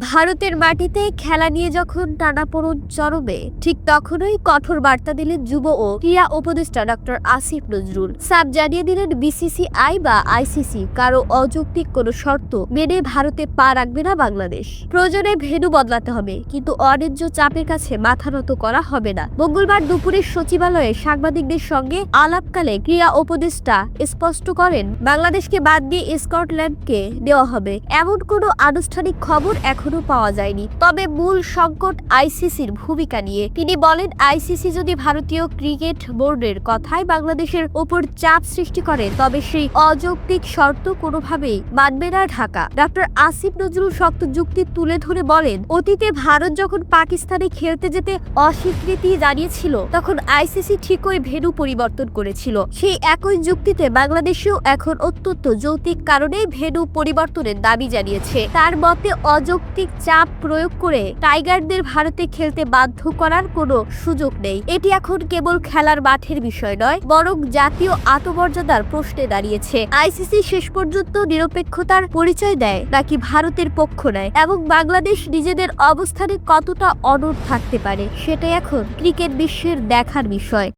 ভারতের মাটিতে খেলা নিয়ে যখন টানাপোড়ন চরমে, ঠিক তখনই কঠোর বার্তা দিলেন যুব ও ক্রীড়া উপদেষ্টা ডক্টর আসিফ নজরুল। সাব জানিয়ে দিলেন, বিসিসিআই বা আইসিসি কারও অযৌক্তিক কোনো শর্ত মেনে ভারতে পা রাখবে না বাংলাদেশ। প্রয়োজনে ভেন্যু বদলাতে হবে, কিন্তু অন্যায্য চাপের কাছে মাথা নত করা হবে না। মঙ্গলবার দুপুরে সচিবালয়ে সাংবাদিকদের সঙ্গে আলাপকালে ক্রীড়া উপদেষ্টা স্পষ্ট করেন, বাংলাদেশকে বাদ দিয়ে স্কটল্যান্ডকে দেওয়া হবে। এমন কোনো আনুষ্ঠানিক খবর এখনও পাওয়া যায়নি। তবে মূল সংকট আইসিসির ভূমিকা নিয়ে। তিনি বলেন, আইসিসি যদি ভারতীয় ক্রিকেট বোর্ডের কথায় বাংলাদেশের ওপর চাপ সৃষ্টি করে, তবে সেই অযৌক্তিক শর্ত কোনোভাবেই মানবে না ঢাকা। ডক্টর আসিফ নজরুল শক্ত যুক্তি তুলে ধরে বলেন, অতীতে ভারত যখন পাকিস্তানে খেলতে যেতে অস্বীকৃতি জানিয়েছিল, তখন আইসিসি ঠিকই ভেন্যু পরিবর্তন করেছিল। সেই একই যুক্তিতে বাংলাদেশেও এখন অত্যন্ত যৌক্তিক কারণে ভেন্যু পরিবর্তনের দাবি জানিয়েছে। তার মতে, অযৌক্তিক চাপ প্রয়োগ করে টাইগারদের ভারতে খেলতে বাধ্য করার কোনো সুযোগ নেই। এটি এখন কেবল খেলার মাঠের বিষয় নয়, বরং জাতীয় আত্মমর্যাদার প্রশ্নে দাঁড়িয়েছে। আইসিসি শেষ পর্যন্ত নিরপেক্ষতার পরিচয় দেয়, নাকি ভারতের পক্ষ নেয়, এবং বাংলাদেশ নিজেদের অবস্থানে কতটা অনড় থাকতে পারে, সেটাই এখন ক্রিকেট বিশ্বের দেখার বিষয়।